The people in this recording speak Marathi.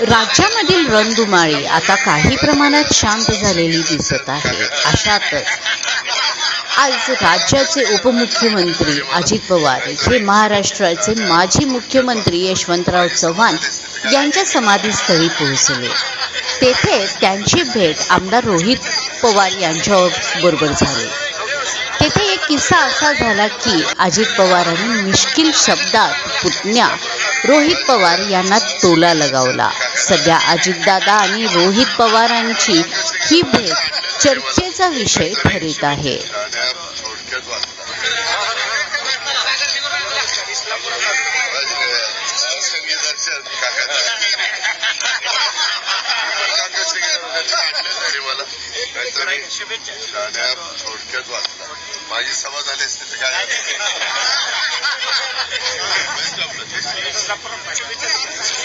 राज्यामधील रणधुमाळी आता काही प्रमाणात शांत झालेली दिसत आहे. अशातच आज राज्याचे उपमुख्यमंत्री अजित पवार हे महाराष्ट्राचे माजी मुख्यमंत्री यशवंतराव चव्हाण यांच्या समाधीस्थळी पोहोचले. तेथे त्यांची भेट आमदार रोहित पवार यांच्याबरोबर झाली. तेथे एक किस्सा असा झाला की अजित पवारांनी मिश्किल शब्दात पुतण्या रोहित पवार यांना टोला लगावला. सध्या अजितदादा आणि रोहित पवारांची ही भेट चर्चेचा विषय ठरत आहे. थोडक्यात थोडक्यात वाचला माझी सभा झाली असते तर la